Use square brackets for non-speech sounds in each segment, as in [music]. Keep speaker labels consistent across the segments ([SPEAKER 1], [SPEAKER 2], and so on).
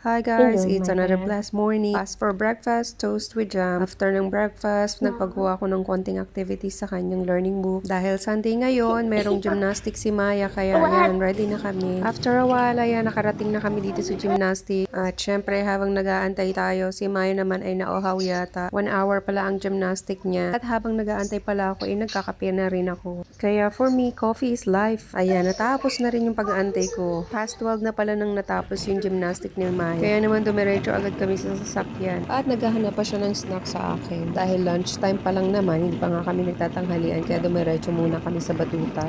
[SPEAKER 1] Hi guys,
[SPEAKER 2] Hello,
[SPEAKER 1] it's another blessed morning. As for breakfast, toast with jam. After ng breakfast, nagpagawa ako ng konting activities sa kanyang learning book. Dahil Sunday ngayon, merong gymnastics si Maya, kaya yan, ready na kami. After a while, ayan, nakarating na kami dito sa gymnastic. At syempre, habang nag-aantay tayo, si Maya naman ay nauhaw yata. One hour pala ang gymnastic niya. At habang nag-aantay pala ako, ay nagkakape na rin ako. Kaya for me, coffee is life. Ayan, natapos na rin yung pag-aantay ko. Past 12 na pala nang natapos yung gymnastic ni Maya. Kaya naman dumiretso agad kami sa sasakyan. At naghahanap pa siya ng snack sa akin. Dahil lunchtime pa lang naman, hindi pa nga kami nagtatanghalian. Kaya dumiretso muna kami sa batuta.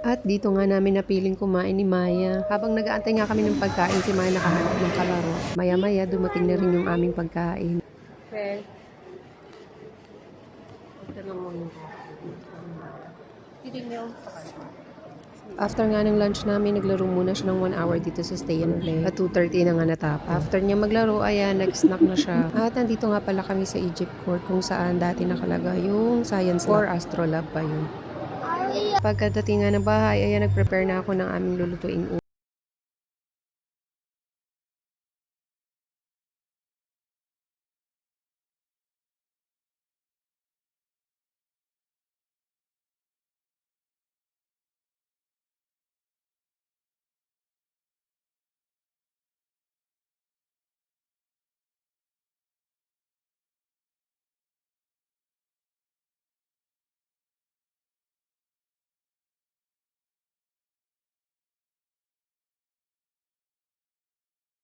[SPEAKER 1] At dito nga namin napiling kumain ni Maya. Habang nag-aantay nga kami ng pagkain, si Maya nakahanap ng kalaro. Maya-maya, dumating na rin yung aming pagkain. Okay. After nga ng lunch namin, naglaro muna siya ng 1 hour dito sa Stay and Play. At 2.30 na nga natapos. After niya maglaro, ayan, nag-snack na siya. [laughs] At nandito nga pala kami sa Egypt Court kung saan dati nakalaga yung science lab or astrolab pa yun. Pagkadating nga ng bahay, ayan, nag-prepare na ako ng aming lulutuing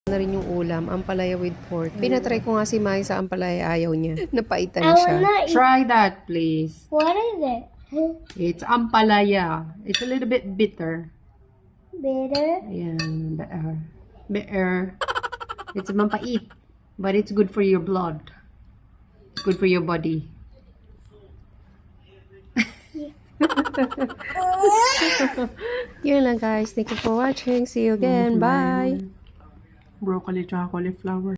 [SPEAKER 1] na rin yung ulam, ampalaya with pork. Pinatry ko nga si Mai sa ampalaya, ayaw niya. [laughs] Napaitan
[SPEAKER 2] I
[SPEAKER 1] siya.
[SPEAKER 2] wanna eat.
[SPEAKER 3] Try that, please.
[SPEAKER 2] What is it?
[SPEAKER 3] It's ampalaya. It's a little bit bitter.
[SPEAKER 2] Bitter.
[SPEAKER 3] Ayan, bitter. Bitter. It's mampait. But it's good for your blood. It's good for your body. [laughs]
[SPEAKER 1] Yun lang guys. Thank you for watching. See you again. Bye!
[SPEAKER 3] ব্ৰকলিটো আৰু কলিফ্লাৱাৰ